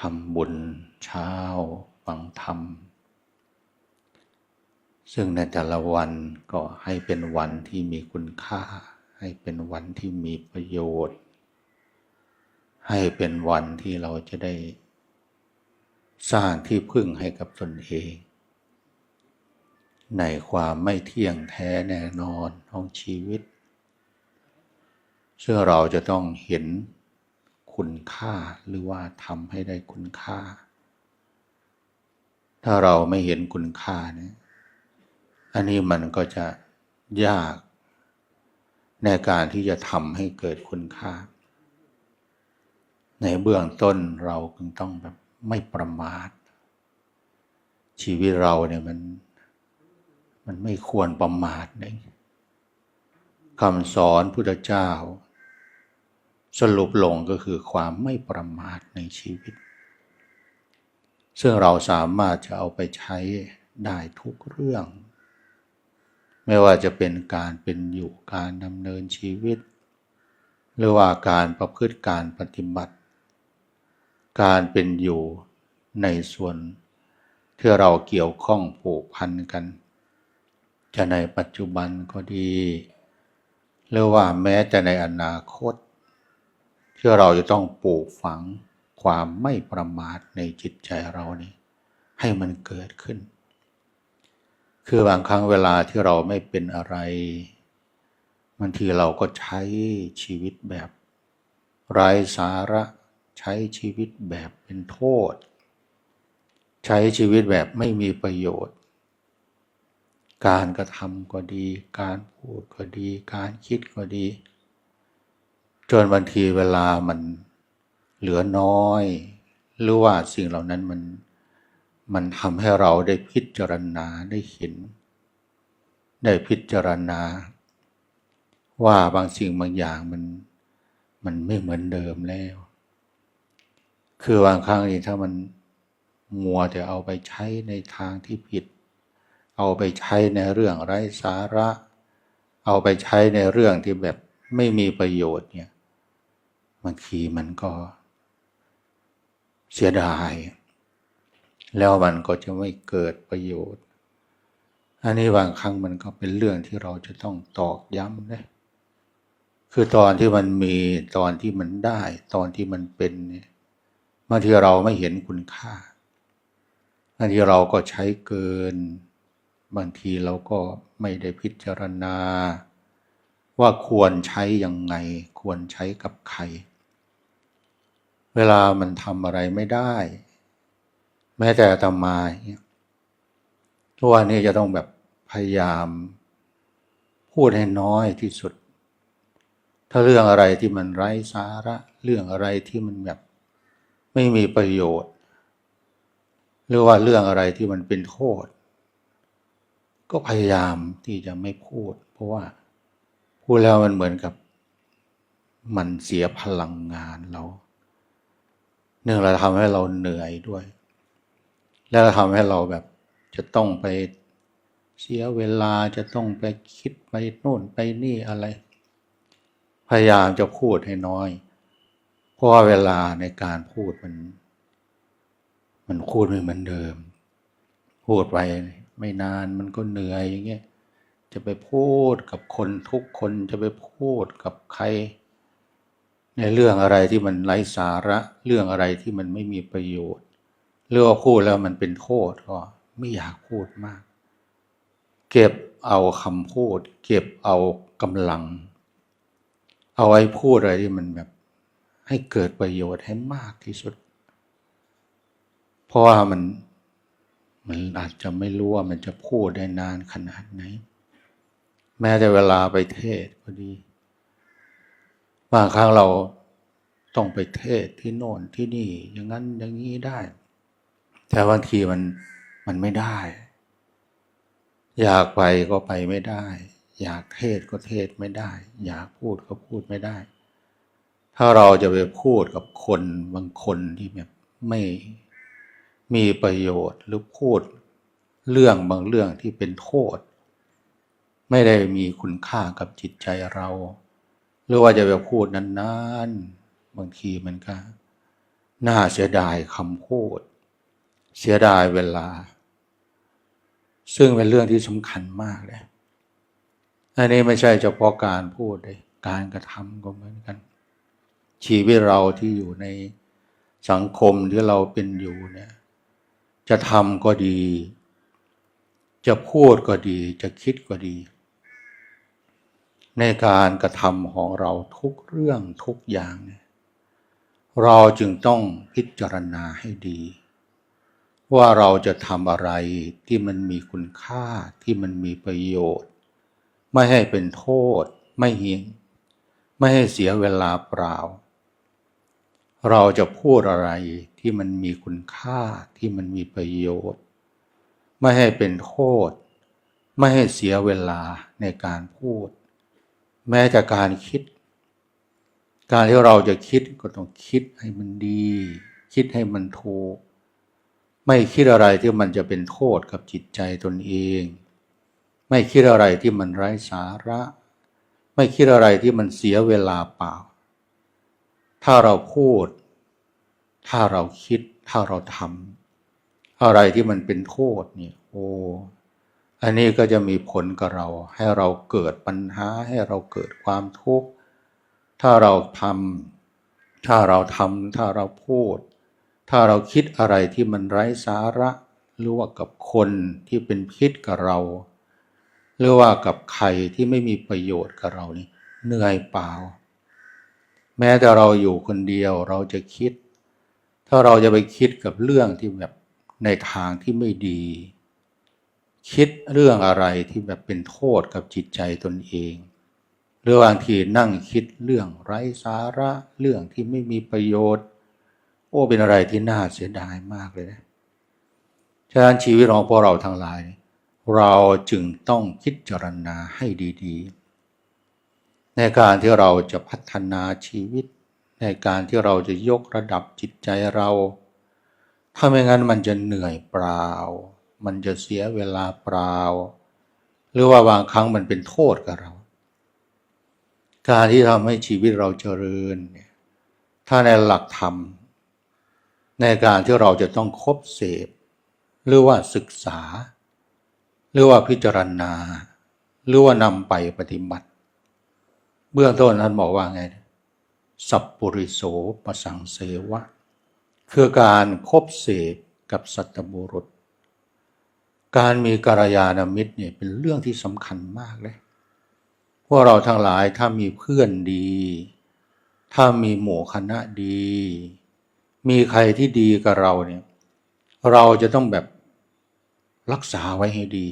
ทำบุญเช้าฟังธรรม ซึ่งในแต่ละวันก็ให้เป็นวันที่มีคุณค่า ให้เป็นวันที่มีประโยชน์ ให้เป็นวันที่เราจะได้ สร้างที่พึ่งให้กับตนเอง ในความไม่เที่ยงแท้แน่นอนของชีวิตซึ่งเราจะต้องเห็น คุณค่าหรือว่าทำให้ได้คุณค่า ถ้าเราไม่เห็นคุณค่าเนี่ยอันนี้มันก็จะยาก ในการที่จะทำให้เกิดคุณค่า ในเบื้องต้นเราจึงต้องแบบไม่ประมาท ชีวิตเราเนี่ยมันมันไม่ควรประมาทเลยคำสอนพุทธเจ้า สรุปลงก็คือความไม่ประมาทในชีวิต ซึ่งเราสามารถจะเอาไปใช้ได้ทุกเรื่อง ไม่ว่าจะเป็นการเป็นอยู่การดำเนินชีวิต หรือว่าการประพฤติการปฏิบัติ การเป็นอยู่ในส่วนที่เราเกี่ยวข้องผูกพันกัน จะในปัจจุบันก็ดี หรือว่าแม้แต่ในอนาคต ที่เราจะต้องปลูกฝังความไม่ประมาทในจิตใจเรานี่ให้มันเกิดขึ้น คือบางครั้งเวลาที่เราไม่เป็นอะไรบางทีเราก็ใช้ชีวิตแบบไร้สาระใช้ชีวิตแบบเป็นโทษ ใช้ชีวิตแบบไม่มีประโยชน์ การกระทำก็ดี การพูดก็ดี การคิดก็ดี จนบางทีเวลามันเหลือน้อย หรือว่าสิ่งเหล่านั้นมันมันทำให้เราได้พิจารณาได้เห็น ได้พิจารณา ว่าบางสิ่งบางอย่างมันมันไม่เหมือนเดิมแล้ว คือบางครั้งนี่ถ้ามันมัวแต่เอาไปใช้ในทางที่ผิด เอาไปใช้ในเรื่องไร้สาระ เอาไปใช้ในเรื่องที่แบบไม่มีประโยชน์เนี่ย บางทีมันก็เสียดาย แล้วมันก็จะไม่เกิดประโยชน์ อันนี้บางครั้งมันก็เป็นเรื่องที่เราจะต้องตอกย้ำนะคือตอนที่มันมีตอนที่มันได้ ตอนที่มันเป็นเนี่ยบางทีเราไม่เห็นคุณค่าบางทีเราก็ใช้เกิน บางทีเราก็ไม่ได้พิจารณา ว่าควรใช้ยังไง ควรใช้กับใคร เวลามันทำอะไรไม่ได้ แม้แต่ตมาเนี่ยทุกวันนี้จะต้องแบบพยายาม พูดให้น้อยที่สุด ถ้าเรื่องอะไรที่มันไร้สาระ เรื่องอะไรที่มันแบบ ไม่มีประโยชน์ หรือว่าเรื่องอะไรที่มันเป็นโทษ ก็พยายามที่จะไม่พูด เพราะว่าพูดแล้วมันเหมือนกับ มันเสียพลังงานเรา หนึ่งเราทำให้เราเหนื่อยด้วย แล้วทำให้เราแบบจะต้องไปเสียเวลาจะต้องไปคิดไปโน่นไปนี่อะไร พยายามจะพูดให้น้อย เพราะว่าเวลาในการพูดมัน มันพูดไม่เหมือนเดิม พูดไปไม่นานมันก็เหนื่อยอย่างเงี้ยจะไปพูดกับคนทุกคนจะไปพูดกับใคร ในเรื่องอะไรที่มันไร้สาระ เรื่องอะไรที่มันไม่มีประโยชน์ เรื่องพูดแล้วมันเป็นโทษก็ไม่อยากพูดมาก เก็บเอาคำพูด เก็บเอากำลัง เอาไว้พูดอะไรที่มันแบบ ให้เกิดประโยชน์ให้มากที่สุด เพราะว่ามันมันอาจจะไม่รู้ว่ามันจะพูดได้นานขนาดไหน แม้แต่เวลาไปเทศก็ดี บางครั้งเราต้องไปเทศที่โน่นที่นี่ อย่างนั้นอย่างนี้ได้ แต่บางทีมันมันไม่ได้ อยากไปก็ไปไม่ได้ อยากเทศก็เทศไม่ได้ อยากพูดก็พูดไม่ได้ ถ้าเราจะไปพูดกับคนบางคนที่แบบไม่มีประโยชน์หรือพูดเรื่องบางเรื่องที่เป็นโทษ ไม่ได้มีคุณค่ากับจิตใจเรา รือว่าจะไปพูดนานๆ บางทีมันก็ น่าเสียดายคำพูด เสียดายเวลา ซึ่งเป็นเรื่องที่สำคัญมากเลย อันนี้ไม่ใช่เฉพาะการพูดเลยการกระทำก็เหมือนกัน ชีวิตเราที่อยู่ในสังคมที่เราเป็นอยู่เนี่ย จะทำก็ดี จะพูดก็ดี จะคิดก็ดี ในการกระทำของเราทุกเรื่องทุกอย่าง เราจึงต้องพิจารณาให้ดี ว่าเราจะทำอะไรที่มันมีคุณค่าที่มันมีประโยชน์ ไม่ให้เป็นโทษ ไม่เหียไม่ให้เสียเวลาเปล่า เราจะพูดอะไรที่มันมีคุณค่าที่มันมีประโยชน์ ไม่ให้เป็นโทษ ไม่ให้เสียเวลาในการพูด แม้แต่การคิด การที่เราจะคิดก็ต้องคิดให้มันดี คิดให้มันถูก ไม่คิดอะไรที่มันจะเป็นโทษกับจิตใจตนเอง ไม่คิดอะไรที่มันไร้สาระ ไม่คิดอะไรที่มันเสียเวลาเปล่า ถ้าเราพูด ถ้าเราคิด ถ้าเราทำอะไรที่มันเป็นโทษเนี่ย โอ้ อันนี้ก็จะมีผลกับเรา ให้เราเกิดปัญหาให้เราเกิดความทุกข์ ถ้าเราทำถ้าเราทำถ้าเราพูด ถ้าเราคิดอะไรที่มันไร้สาระหรือว่ากับคนที่เป็นพิษกับเรา หรือว่ากับใครที่ไม่มีประโยชน์กับเรานี่เหนื่อยเปล่า แม้แต่เราอยู่คนเดียวเราจะคิด ถ้าเราจะไปคิดกับเรื่องที่แบบในทางที่ไม่ดี คิดเรื่องอะไรที่แบบเป็นโทษกับจิตใจตนเอง หรือบางทีนั่งคิดเรื่องไร้สาระเรื่องที่ไม่มีประโยชน์ โอ้เป็นอะไรที่น่าเสียดายมากเลยนะฉะนั้นชีวิตของพวกเราทั้งหลาย เราจึงต้องคิดจารณาให้ดีๆ ในการที่เราจะพัฒนาชีวิต ในการที่เราจะยกระดับจิตใจเราถ้าไม่งั้นมันจะเหนื่อยเปล่า มันจะเสียเวลาเปล่า หรือว่าบางครั้งมันเป็นโทษกับเรา การที่ทำให้ชีวิตเราเจริญเนี่ยถ้าในหลักธรรม ในการที่เราจะต้องคบเสพ หรือว่าศึกษา หรือว่าพิจารณา หรือว่านำไปปฏิบัติ เบื้องต้นท่านบอกว่าไง สัพปุริโสประสังเสวะ คือการคบเสพกับสัตบุรุษ การมีกัลยาณมิตรเนี่ยเป็นเรื่องที่สำคัญมากเลยพวกเราทั้งหลายถ้ามีเพื่อนดี ถ้ามีหมู่คณะดี มีใครที่ดีกับเราเนี่ยเราจะต้องแบบรักษาไว้ให้ดี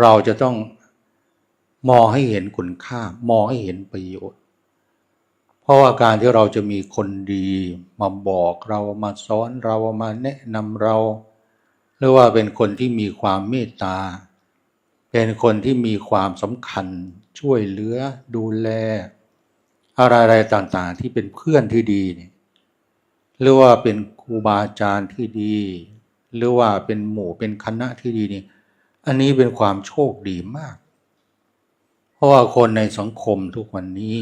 เราจะต้องมองให้เห็นคุณค่า มองให้เห็นประโยชน์ เพราะว่าการที่เราจะมีคนดี มาบอกเรามาสอนเรามาแนะนำเรา หรือว่าเป็นคนที่มีความเมตตา เป็นคนที่มีความสำคัญ ช่วยเหลือดูแล อะไรๆต่างๆ ที่เป็นเพื่อนที่ดีเนี่ยหรือว่าเป็นครูบาอาจารย์ที่ดี หรือว่าเป็นหมู่เป็นคณะที่ดีนี่อันนี้เป็นความโชคดีมาก เพราะว่าคนในสังคมทุกวันนี้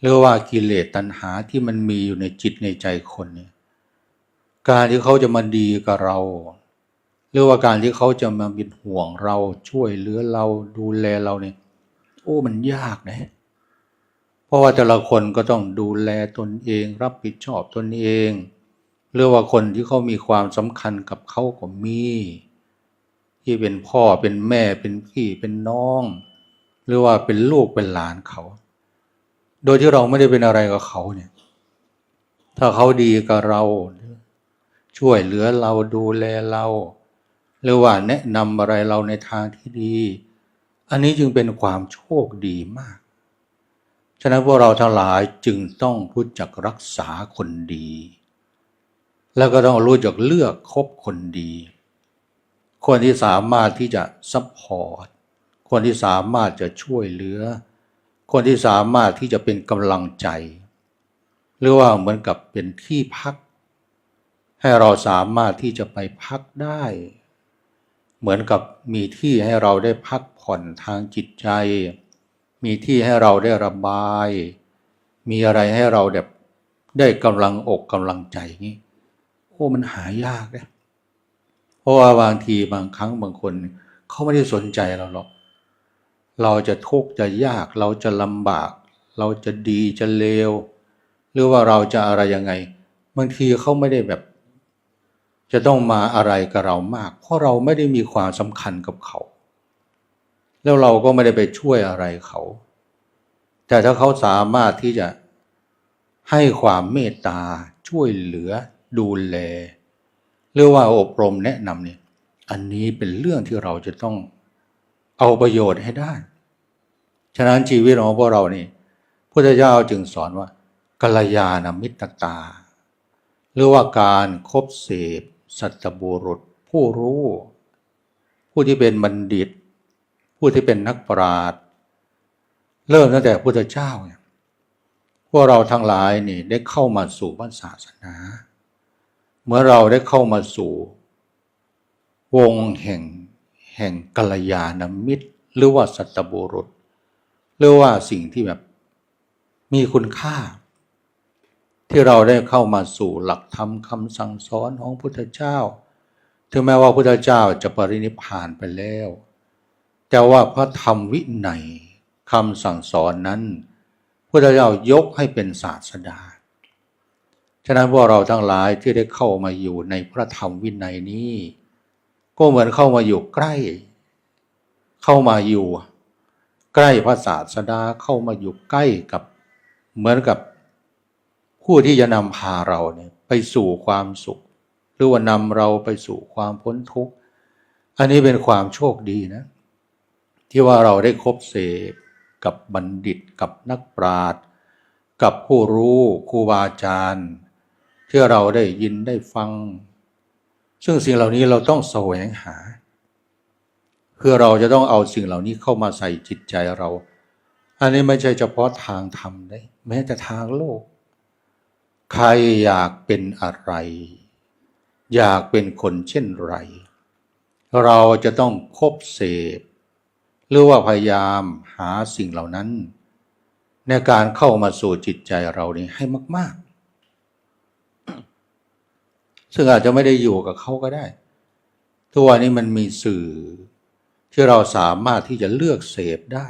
หรือว่ากิเลสตัณหาที่มันมีอยู่ในจิตในใจคนเนี่ย การที่เขาจะมาดีกับเรา หรือว่าการที่เขาจะมาเป็นห่วงเราช่วยเหลือเราดูแลเราเนี่ยโอ้มันยากนะเพราะว่าแต่ละคนก็ต้องดูแลตนเอง รับผิดชอบตนเอง หรือว่าคนที่เขามีความสำคัญกับเขาก็มี ที่เป็นพ่อเป็นแม่เป็นพี่เป็นน้อง หรือว่าเป็นลูกเป็นหลานเขา โดยที่เราไม่ได้เป็นอะไรกับเขาเนี่ยถ้าเขาดีกับเรา ช่วยเหลือเราดูแลเรา หรือว่าแนะนำอะไรเราในทางที่ดี อันนี้จึงเป็นความโชคดีมาก ฉะนั้นพวกเราทั้งหลายจึงต้องรู้จักรักษาคนดี แล้วก็ต้องรู้จักเลือกคบคนดี คนที่สามารถที่จะซัพพอร์ต คนที่สามารถจะช่วยเหลือ คนที่สามารถที่จะเป็นกำลังใจ หรือว่าเหมือนกับเป็นที่พัก ให้เราสามารถที่จะไปพักได้ เหมือนกับมีที่ให้เราได้พักผ่อนทางจิตใจ มีที่ให้เราได้ระบาย มีอะไรให้เราแบบได้กำลังอกกำลังใจงี้โอ้มันหายากเลยเพราะว่าบางทีบางครั้งบางคนเขาไม่ได้สนใจเราหรอกเราจะทุกข์จะยากเราจะลำบาก เราจะดีจะเลว หรือว่าเราจะอะไรยังไง บางทีเขาไม่ได้แบบ จะต้องมาอะไรกับเรามาก เพราะเราไม่ได้มีความสำคัญกับเขา แล้วเราก็ไม่ได้ไปช่วยอะไรเขา แต่ถ้าเขาสามารถที่จะให้ความเมตตาช่วยเหลือดูแลหรือว่าอบรมแนะนำเนี่ยอันนี้เป็นเรื่องที่เราจะต้องเอาประโยชน์ให้ได้ ฉะนั้นชีวิตของพวกเรานี่พุทธเจ้าจึงสอนว่ากัลยาณมิตรตา หรือว่าการคบเสพ สัตบุรุษ ผู้รู้ ผู้ที่เป็นบัณฑิต ผู้ที่เป็นนักปราชญ์เริ่มตั้งแต่พุทธเจ้าเนี่ยพวกเราทั้งหลายนี่ได้เข้ามาสู่พระศาสนา เมื่อเราได้เข้ามาสู่ วงแห่งแห่งกัลยาณมิตร หรือว่าสัตบุรุษ หรือว่าสิ่งที่แบบมีคุณค่า ที่เราได้เข้ามาสู่หลักธรรมคำสั่งสอนของพุทธเจ้า ถึงแม้ว่าพุทธเจ้าจะปรินิพพานไปแล้ว แต่ว่าพระธรรมวินัยคำสั่งสอนนั้นพุทธเจ้ายกให้เป็นศาสดา ฉะนั้นพวกเราทั้งหลายที่ได้เข้ามาอยู่ในพระธรรมวินัยนี้ ก็เหมือนเข้ามาอยู่ใกล้ เข้ามาอยู่ ใกล้พระศาสดาเข้ามาอยู่ใกล้กับเหมือนกับ ผู้ที่จะนำพาเราเนี่ยไปสู่ความสุข หรือว่านำเราไปสู่ความพ้นทุกข์ อันนี้เป็นความโชคดีนะ ที่ว่าเราได้คบเสพกับบัณฑิตกับนักปราชญ์กับผู้รู้ครูบาอาจารย์ ที่เราได้ยินได้ฟัง ซึ่งสิ่งเหล่านี้เราต้องแสวงหา เพื่อเราจะต้องเอาสิ่งเหล่านี้เข้ามาใส่จิตใจเรา อันนี้ไม่ใช่เฉพาะทางธรรมได้ แม้แต่ทางโลก ใครอยากเป็นอะไร อยากเป็นคนเช่นไร เราจะต้องคบเสพ หรือว่าพยายามหาสิ่งเหล่านั้น ในการเข้ามาสู่จิตใจเรานี้ให้มาก ๆ ซึ่งอาจจะไม่ได้อยู่กับเขาก็ได้ทุกวันนี้มันมีสื่อที่เราสามารถที่จะเลือกเสพได้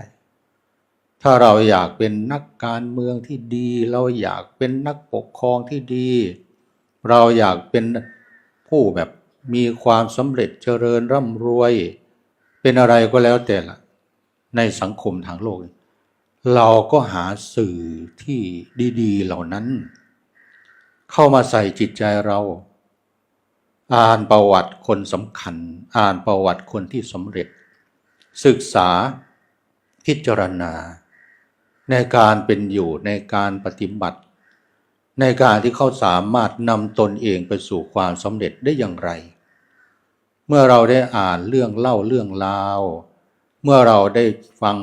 ถ้าเราอยากเป็นนักการเมืองที่ดี เราอยากเป็นนักปกครองที่ดี เราอยากเป็นผู้แบบมีความสำเร็จเจริญร่ำรวย เป็นอะไรก็แล้วแต่ละในสังคมทางโลก เราก็หาสื่อที่ดีๆ เหล่านั้น เข้ามาใส่จิตใจเรา อ่านประวัติคนสำคัญ อ่านประวัติคนที่สำเร็จ ศึกษาพิจารณา ในการเป็นอยู่ในการปฏิบัติ ในการที่เขาสามารถนำตนเองไปสู่ความสำเร็จได้อย่างไร เมื่อเราได้อ่านเรื่องเล่าเรื่องราว เมื่อเราได้ฟัง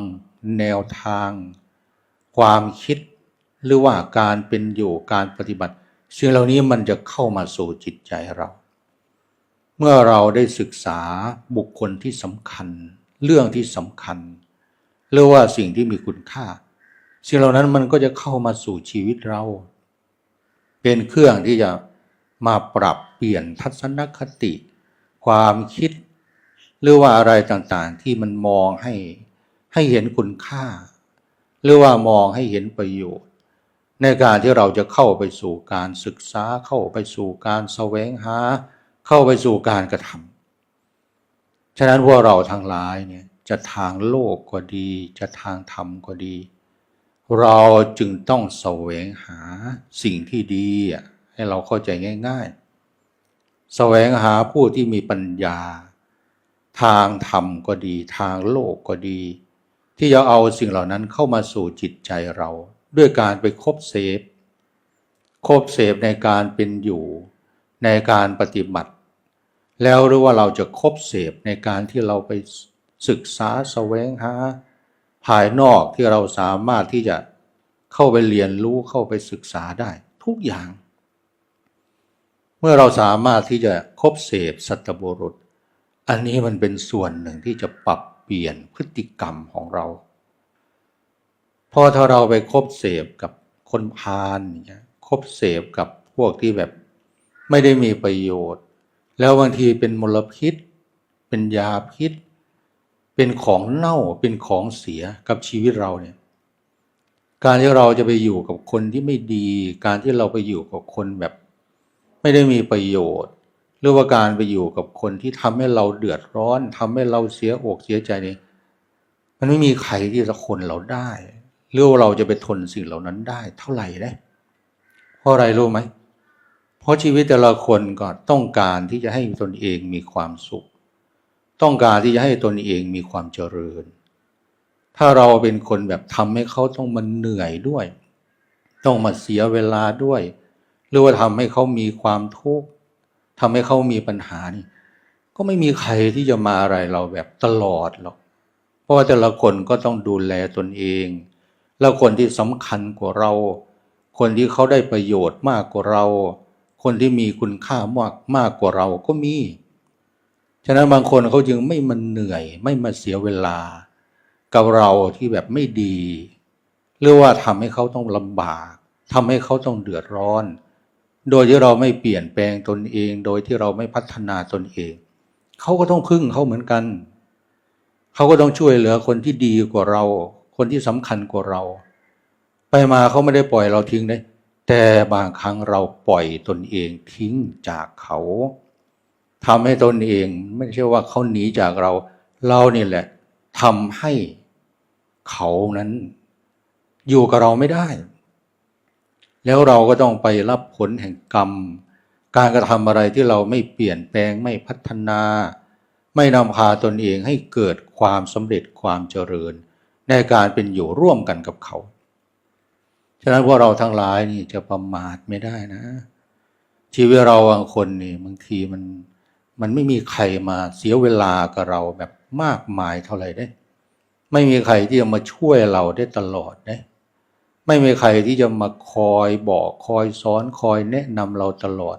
แนวทาง ความคิดหรือว่าการเป็นอยู่การปฏิบัติสิ่งเหล่านี้มันจะเข้ามาสู่จิตใจเรา เมื่อเราได้ศึกษาบุคคลที่สำคัญ เรื่องที่สำคัญ หรือว่าสิ่งที่มีคุณค่า สิ่งเหล่านั้นมันก็จะเข้ามาสู่ชีวิตเรา เป็นเครื่องที่จะมาปรับเปลี่ยนทัศนคติ ความคิด หรือว่าอะไรต่างๆ ที่มันมองให้ให้เห็นคุณค่า หรือว่ามองให้เห็นประโยชน์ ในการที่เราจะเข้าไปสู่การศึกษาเข้าไปสู่การแสวงหา เข้าไปสู่การกระทำฉะนั้นพวกเราทั้งหลายเนี่ยจะทางโลกก็ดี จะทางธรรมก็ดี เราจึงต้องแสวงหาสิ่งที่ดี ให้เราเข้าใจง่ายๆ แสวงหาผู้ที่มีปัญญา ทางธรรมก็ดี ทางโลกก็ดี ที่จะเอาสิ่งเหล่านั้นเข้ามาสู่จิตใจเรา ด้วยการไปคบเสพคบเสพในการเป็นอยู่ ในการปฏิบัติ แล้วหรือว่าเราจะคบเสพในการที่เราไปศึกษาแสวงหา ภายนอกที่เราสามารถที่จะเข้าไปเรียนรู้เข้าไปศึกษาได้ทุกอย่าง เมื่อเราสามารถที่จะคบเสพสัตบุรุษ อันนี้มันเป็นส่วนหนึ่งที่จะปรับเปลี่ยนพฤติกรรมของเรา พอถ้าเราไปคบเสพกับคนพาลเนี่ยคบเสพกับพวกที่แบบไม่ได้มีประโยชน์ แล้วบางทีเป็นมลพิษ เป็นยาพิษ เป็นของเน่าเป็นของเสียกับชีวิตเราเนี่ย การที่เราจะไปอยู่กับคนที่ไม่ดี การที่เราไปอยู่กับคนแบบ ไม่ได้มีประโยชน์ หรือว่าการไปอยู่กับคนที่ทำให้เราเดือดร้อนทำให้เราเสียอกเสียใจเนี่ยมันไม่มีใครที่จะคนเราได้หรือว่าเราจะไปทนสิ่งเหล่านั้นได้เท่าไหร่ได้เพราะอะไรรู้ไหมเพราะชีวิตแต่ละคนก็ต้องการที่จะให้ตนเองมีความสุข ต้องการที่จะให้ตนเองมีความเจริญ ถ้าเราเป็นคนแบบทำให้เขาต้องมาเหนื่อยด้วย ต้องมาเสียเวลาด้วย หรือว่าทำให้เขามีความทุกข์ทำให้เขามีปัญหานี่ก็ไม่มีใครที่จะมาอะไรเราแบบตลอดหรอก เพราะว่าแต่ละคนก็ต้องดูแลตนเอง แล้วคนที่สำคัญกว่าเรา คนที่เขาได้ประโยชน์มากกว่าเรา คนที่มีคุณค่ามากมากกว่าเราก็มี ฉะนั้นบางคนเขาจึงไม่มันเหนื่อย ไม่มาเสียเวลา กับเราที่แบบไม่ดี หรือว่าทำให้เขาต้องลำบากทำให้เขาต้องเดือดร้อน โดยที่เราไม่เปลี่ยนแปลงตนเอง โดยที่เราไม่พัฒนาตนเอง เขาก็ต้องพึ่งเขาเหมือนกัน เขาก็ต้องช่วยเหลือคนที่ดีกว่าเรา คนที่สำคัญกว่าเรา ไปมาเขาไม่ได้ปล่อยเราทิ้งได้แต่บางครั้งเราปล่อยตนเองทิ้งจากเขา ทำให้ตนเองไม่ใช่ว่าเขาหนีจากเรา เรานี่แหละทำให้เขานั้น อยู่กับเราไม่ได้ แล้วเราก็ต้องไปรับผลแห่งกรรม การกระทำอะไรที่เราไม่เปลี่ยนแปลงไม่พัฒนา ไม่นำพาตนเองให้เกิดความสำเร็จความเจริญ ในการเป็นอยู่ร่วมกันกับเขาฉะนั้นพวกเราทั้งหลายนี่จะประมาทไม่ได้นะ ชีวิตเราบางคนนี่บางทีมัน มันไม่มีใครมาเสียเวลากับเราแบบมากมายเท่าไหร่ได้ ไม่มีใครที่จะมาช่วยเราได้ตลอดได้ไม่มีใครที่จะมาคอยบอกคอยสอนคอยแนะนำเราตลอด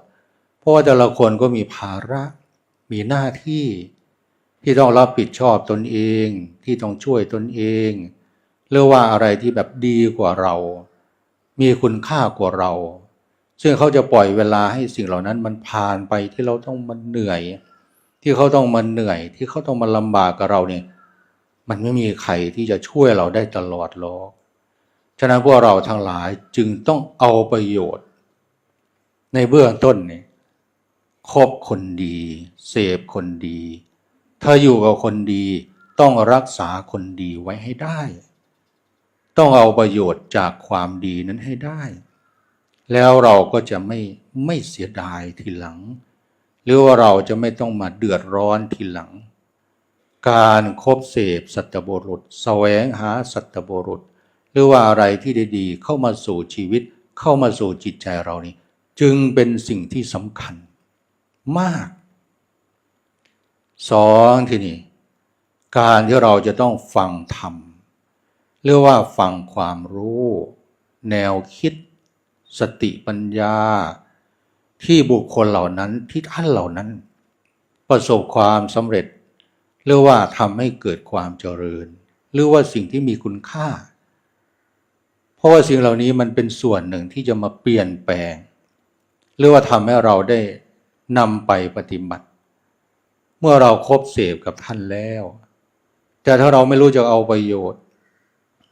เพราะว่าแต่ละคนก็มีภาระ มีหน้าที่ที่ต้องรับผิดชอบตนเอง ที่ต้องช่วยตนเองหรือว่าอะไรที่แบบดีกว่าเรา มีคุณค่ากว่าเรา ซึ่งเขาจะปล่อยเวลาให้สิ่งเหล่านั้นมันผ่านไปที่เราต้องมันเหนื่อย ที่เขาต้องมาเหนื่อย ที่เขาต้องมาลำบากกับเราเนี่ย มันไม่มีใครที่จะช่วยเราได้ตลอดหรอกฉะนั้นพวกเราทั้งหลายจึงต้องเอาประโยชน์ ในเบื้องต้นเนี่ยคบคนดี เสพคนดี ถ้าอยู่กับคนดีต้องรักษาคนดีไว้ให้ได้ ต้องเอาประโยชน์จากความดีนั้นให้ได้ แล้วเราก็จะไม่ไม่เสียดายทีหลัง หรือว่าเราจะไม่ต้องมาเดือดร้อนทีหลัง การครบเสพสัตบุรุษ แสวงหาสัตบุรุษ หรือว่าอะไรที่ดีๆเข้ามาสู่ชีวิต เข้ามาสู่จิตใจเรานี่ จึงเป็นสิ่งที่สำคัญมากสองที่นี่ การที่เราจะต้องฟังธรรมเรียกว่าฟังความรู้ แนวคิด สติปัญญา ที่บุคคลเหล่านั้นที่ท่านเหล่านั้น ประสบความสำเร็จหรือว่าทำให้เกิดความเจริญ หรือว่าสิ่งที่มีคุณค่า เพราะว่าสิ่งเหล่านี้มันเป็นส่วนหนึ่งที่จะมาเปลี่ยนแปลง หรือว่าทำให้เราได้นำไปปฏิบัติ เมื่อเราครบเสพกับท่านแล้ว แต่ถ้าเราไม่รู้จะเอาประโยชน์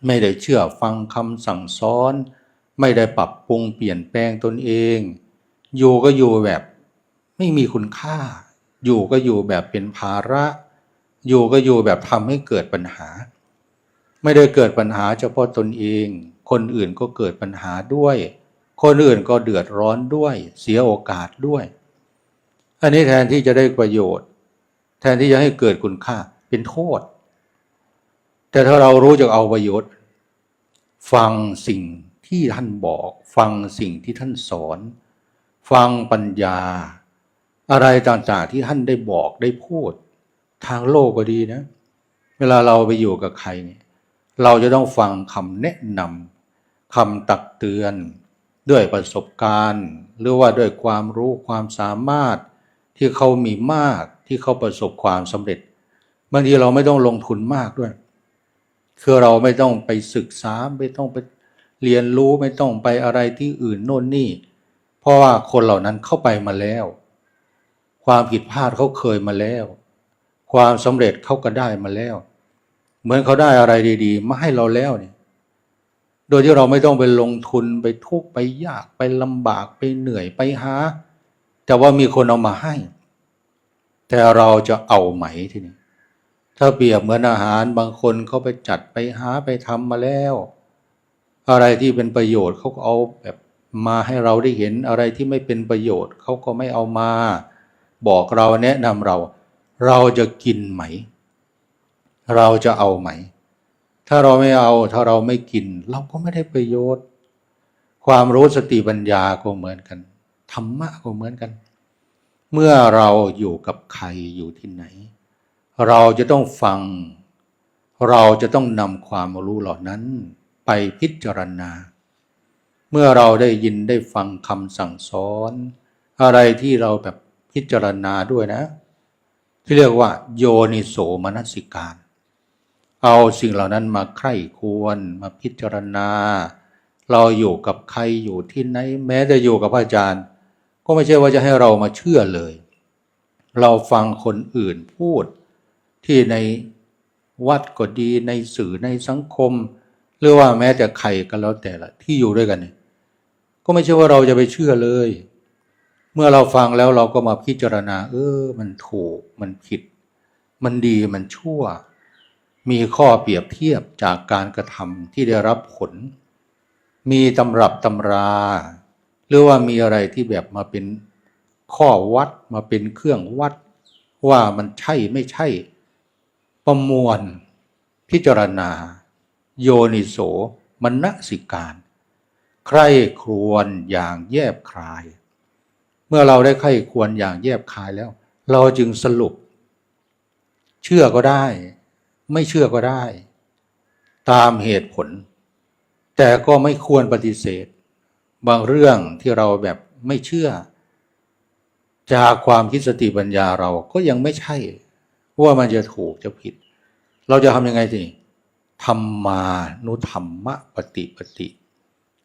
ไม่ได้เชื่อฟังคำสั่งสอน ไม่ได้ปรับปรุงเปลี่ยนแปลงตนเอง อยู่ก็อยู่แบบไม่มีคุณค่า อยู่ก็อยู่แบบเป็นภาระ อยู่ก็อยู่แบบทำให้เกิดปัญหา ไม่ได้เกิดปัญหาเฉพาะตนเอง คนอื่นก็เกิดปัญหาด้วย คนอื่นก็เดือดร้อนด้วย เสียโอกาสด้วย อันนี้แทนที่จะได้ประโยชน์ แทนที่จะให้เกิดคุณค่าเป็นโทษ แต่ถ้าเรารู้จักเอาประโยชน์ ฟังสิ่ง ที่ท่านบอกฟังสิ่งที่ท่านสอน ฟังปัญญา อะไรต่างๆที่ท่านได้บอกได้พูด ทางโลกก็ดีนะ เวลาเราไปอยู่กับใครเนี่ยเราจะต้องฟังคำแนะนำคำตักเตือน ด้วยประสบการณ์ หรือว่าด้วยความรู้ความสามารถที่เขามีมากที่เขาประสบความสำเร็จบางทีเราไม่ต้องลงทุนมากด้วย คือเราไม่ต้องไปศึกษาไม่ต้องไป เรียนรู้ไม่ต้องไปอะไรที่อื่นโน่นนี่ เพราะว่าคนเหล่านั้นเข้าไปมาแล้ว ความผิดพลาดเขาเคยมาแล้ว ความสำเร็จเขาก็ได้มาแล้ว เหมือนเขาได้อะไรดี ๆ มาให้เราแล้วเนี่ย โดยที่เราไม่ต้องไปลงทุนไปทุกข์ไปยากไปลำบากไปเหนื่อยไปหา แต่ว่ามีคนเอามาให้ แต่เราจะเอาไหมทีนี้ถ้าเปรียบเหมือนอาหารบางคนเขาไปจัดไปหาไปทำมาแล้ว อะไรที่เป็นประโยชน์เขาก็เอาแบบมาให้เราได้เห็นอะไรที่ไม่เป็นประโยชน์เขาก็ไม่เอามา บอกเราแนะนำเรา เราจะกินไหม เราจะเอาไหม ถ้าเราไม่เอาถ้าเราไม่กิน เราก็ไม่ได้ประโยชน์ ความรู้สติปัญญาก็เหมือนกันธรรมะก็เหมือนกัน เมื่อเราอยู่กับใครอยู่ที่ไหน เราจะต้องฟัง เราจะต้องนำความรู้เหล่านั้น ไปพิจารณา เมื่อเราได้ยินได้ฟังคำสั่งสอน อะไรที่เราแบบพิจารณาด้วยนะ ที่เรียกว่า โยนิโสมนสิการ เอาสิ่งเหล่านั้นมาใคร่ควรมาพิจารณา เราอยู่กับใครอยู่ที่ไหน แม้จะอยู่กับพระอาจารย์ ก็ไม่ใช่ว่าจะให้เรามาเชื่อเลย เราฟังคนอื่นพูดที่ในวัดก็ดีในสื่อในสังคม หรือว่าแม้แต่ใครก็แล้วแต่ละที่อยู่ด้วยกันเนี่ยก็ไม่ใช่ว่าเราจะไปเชื่อเลย เมื่อเราฟังแล้วเราก็มาพิจารณา เออ มันถูกมันผิด มันดีมันชั่ว มีข้อเปรียบเทียบจากการกระทำที่ได้รับผล มีตำรับตำรา หรือว่ามีอะไรที่แบบมาเป็นข้อวัดมาเป็นเครื่องวัด ว่ามันใช่ไม่ใช่ ประมวลพิจารณา โยนิโสมนสิการ ใคร่ครวญอย่างแยบคลาย เมื่อเราได้ใคร่ควรอย่างแยบคายแล้ว เราจึงสรุป เชื่อก็ได้ ไม่เชื่อก็ได้ ตามเหตุผล แต่ก็ไม่ควรปฏิเสธ บางเรื่องที่เราแบบไม่เชื่อ จากความคิดสติปัญญาเราก็ยังไม่ใช่ ว่ามันจะถูกจะผิด เราจะทำยังไงสิ ธรรมานุธรรมะปฏิปฏิ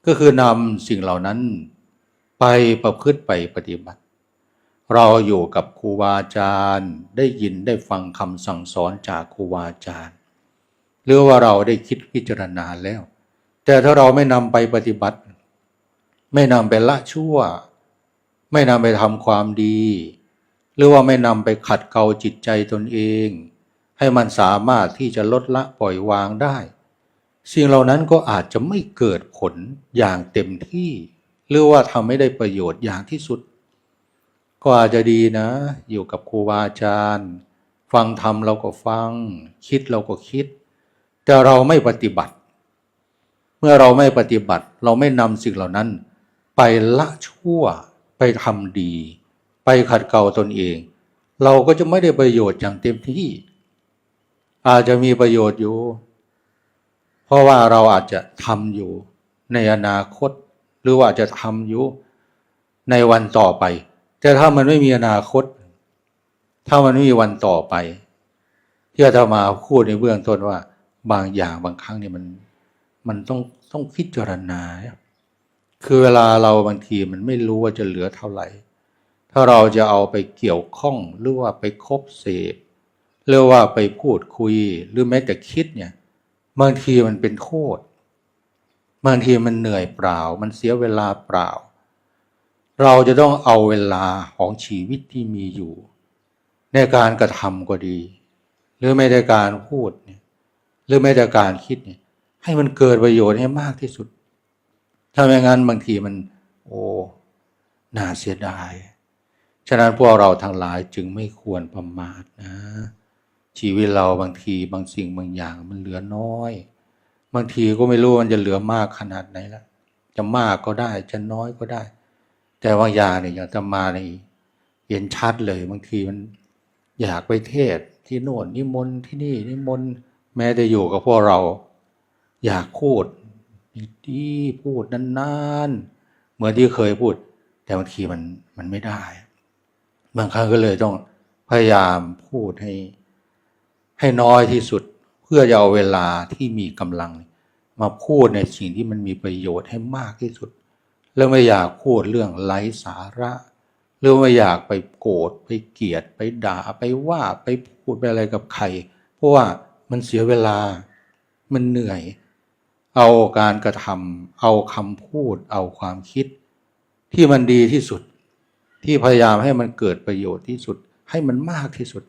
ก็คือนำสิ่งเหล่านั้นไปประพฤติไปปฏิบัติ เราอยู่กับครูบาอาจารย์ได้ยินได้ฟังคำสั่งสอนจากครูบาอาจารย์ หรือว่าเราได้คิดพิจารณาแล้ว แต่ถ้าเราไม่นำไปปฏิบัติ ไม่นำไปละชั่ว ไม่นำไปทำความดี หรือว่าไม่นำไปขัดเกลาจิตใจตนเอง ให้มันสามารถที่จะลดละปล่อยวางได้ สิ่งเหล่านั้นก็อาจจะไม่เกิดผลอย่างเต็มที่ หรือว่าทำไม่ได้ประโยชน์อย่างที่สุด ก็อาจจะดีนะ อยู่กับครูบาอาจารย์ ฟังธรรมเราก็ฟัง คิดเราก็คิด แต่เราไม่ปฏิบัติ เมื่อเราไม่ปฏิบัติเราไม่นำสิ่งเหล่านั้น ไปละชั่วไปทำดี ไปขัดเกลาตนเอง เราก็จะไม่ได้ประโยชน์อย่างเต็มที่ อาจจะมีประโยชน์อยู่ เพราะว่าเราอาจจะทำอยู่ในอนาคต หรือว่าจะทำอยู่ในวันต่อไป แต่ถ้ามันไม่มีอนาคต ถ้ามันไม่มีวันต่อไป ที่อาตมาพูดในเบื้องต้นว่า บางอย่างบางครั้งเนี่ยมันมันต้องต้องพิจารณา คือเวลาเราบางทีมันไม่รู้ว่าจะเหลือเท่าไหร่ ถ้าเราจะเอาไปเกี่ยวข้องหรือว่าไปคบเสพ หรือว่าไปพูดคุยหรือแม้แต่คิดเนี่ยบางทีมันเป็นโทษบางทีมันเหนื่อยเปล่า มันเสียเวลาเปล่า เราจะต้องเอาเวลาของชีวิตที่มีอยู่ ในการกระทำก็ดี หรือไม่ได้การพูดเนี่ยหรือไม่ได้การคิดเนี่ยให้มันเกิดประโยชน์ให้มากที่สุด ถ้าไม่งั้นบางทีมัน โอ้น่าเสียดาย ฉะนั้นพวกเราทั้งหลายจึงไม่ควรประมาทนะ ชีวิตเราบางทีบางสิ่งบางอย่างมันเหลือน้อย บางทีก็ไม่รู้มันจะเหลือมากขนาดไหนละจะมากก็ได้จะน้อยก็ได้ แต่บางอย่างเนี่ยอย่างจะมาในเห็นชัดเลยบางทีมันอยากไปเทศที่โน่นนิมนต์ที่นี่นิมนต์แม้จะอยู่กับพวกเรา อยากพูดดีพูดนานๆเหมือนที่เคยพูด แต่บางทีมันมันไม่ได้ บางครั้งก็เลยต้องพยายามพูดให้ ให้น้อยที่สุดเพื่อจะเอาเวลาที่มีกำลัง มาพูดในสิ่งที่มันมีประโยชน์ให้มากที่สุด แล้วไม่อยากพูดเรื่องไร้สาระหรือไม่อยากไปโกรธไปเกลียดไปด่าไปว่าไปพูดไปอะไรกับใคร เพราะว่ามันเสียเวลามันเหนื่อย เอาการกระทำเอาคำพูด เอาความคิด ที่มันดีที่สุด ที่พยายามให้มันเกิดประโยชน์ที่สุด ให้มันมากที่สุด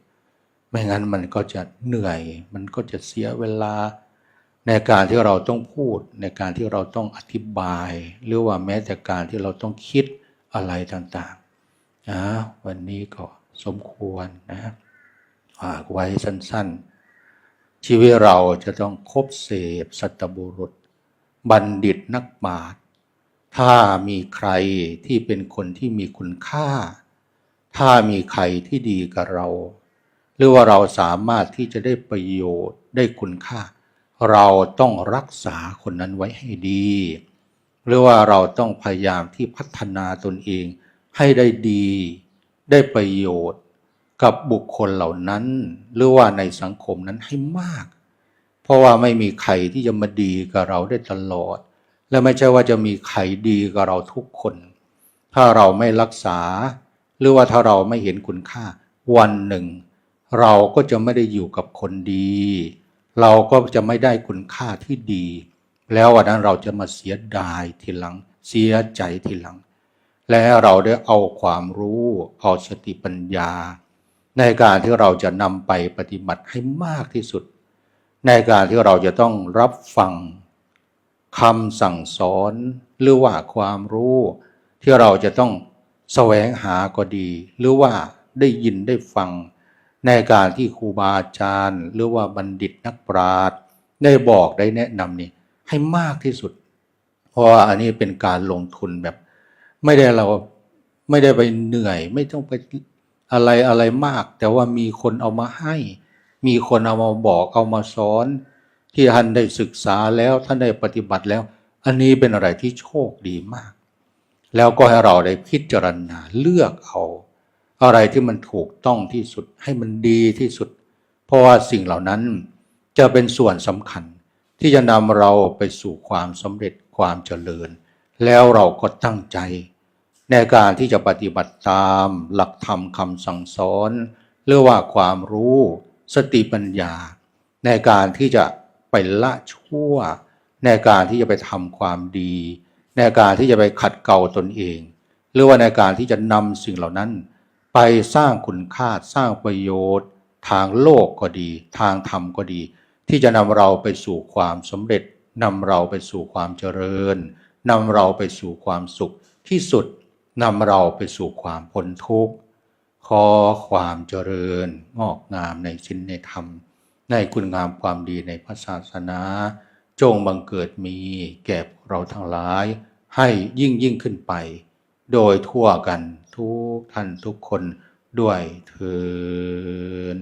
ไม่งั้นมันก็จะเหนื่อย มันก็จะเสียเวลา ในการที่เราต้องพูด ในการที่เราต้องอธิบาย หรือว่าแม้แต่การที่เราต้องคิดอะไรต่างๆนะวันนี้ก็สมควรนะฝากไว้สั้นๆ ชีวิตเราจะต้องคบเสพสัตบุรุษ บัณฑิตนักปราชญ์ถ้ามีใครที่เป็นคนที่มีคุณค่า ถ้ามีใครที่ดีกับเรา หรือว่าเราสามารถที่จะได้ประโยชน์ได้คุณค่า เราต้องรักษาคนนั้นไว้ให้ดี หรือว่าเราต้องพยายามที่พัฒนาตนเองให้ได้ดี ได้ประโยชน์กับบุคคลเหล่านั้น หรือว่าในสังคมนั้นให้มาก เพราะว่าไม่มีใครที่จะมาดีกับเราได้ตลอด และไม่ใช่ว่าจะมีใครดีกับเราทุกคน ถ้าเราไม่รักษา หรือว่าถ้าเราไม่เห็นคุณค่าวันหนึ่ง เราก็จะไม่ได้อยู่กับคนดี เราก็จะไม่ได้คุณค่าที่ดี แล้ววันนั้นเราจะมาเสียดายทีหลัง เสียใจทีหลัง และเราได้เอาความรู้เอาสติปัญญา ในการที่เราจะนำไปปฏิบัติให้มากที่สุด ในการที่เราจะต้องรับฟังคำสั่งสอนหรือว่าความรู้ ที่เราจะต้องแสวงหาก็ดี หรือว่าได้ยินได้ฟัง ในการที่ครูบาอาจารย์ หรือว่าบัณฑิตนักปราชญ์ได้บอกได้แนะนำนี่ให้มากที่สุด เพราะว่าอันนี้เป็นการลงทุนแบบ ไม่ได้เราไม่ได้ไปเหนื่อย ไม่ต้องไปอะไรอะไรมาก แต่ว่ามีคนเอามาให้ มีคนเอามาบอกเอามาสอน ที่ท่านได้ศึกษาแล้วท่านได้ปฏิบัติแล้ว อันนี้เป็นอะไรที่โชคดีมาก แล้วก็ให้เราได้พิจารณาเลือกเอา อะไรที่มันถูกต้องที่สุดให้มันดีที่สุด เพราะว่าสิ่งเหล่านั้นจะเป็นส่วนสำคัญ ที่จะนำเราไปสู่ความสำเร็จความเจริญ แล้วเราก็ตั้งใจ ในการที่จะปฏิบัติตามหลักธรรมคำสั่งสอนหรือว่าความรู้สติปัญญา ในการที่จะไปละชั่ว ในการที่จะไปทำความดี ในการที่จะไปขัดเกลาตนเอง หรือว่าในการที่จะนำสิ่งเหล่านั้น ไปสร้างคุณค่าสร้างประโยชน์ ทางโลกก็ดี ทางธรรมก็ดี ที่จะนำเราไปสู่ความสำเร็จนำเราไปสู่ความเจริญนำเราไปสู่ความสุขที่สุดนำเราไปสู่ความพ้นทุกข์ขอความเจริญงอกงามในชิ้นในธรรม ในคุณงามความดีในพระศาสนา จงบังเกิดมีแก่เราทั้งหลาย ให้ยิ่งยิ่งขึ้นไป โดยทั่วกัน ทุกท่านทุกคนด้วยเถิน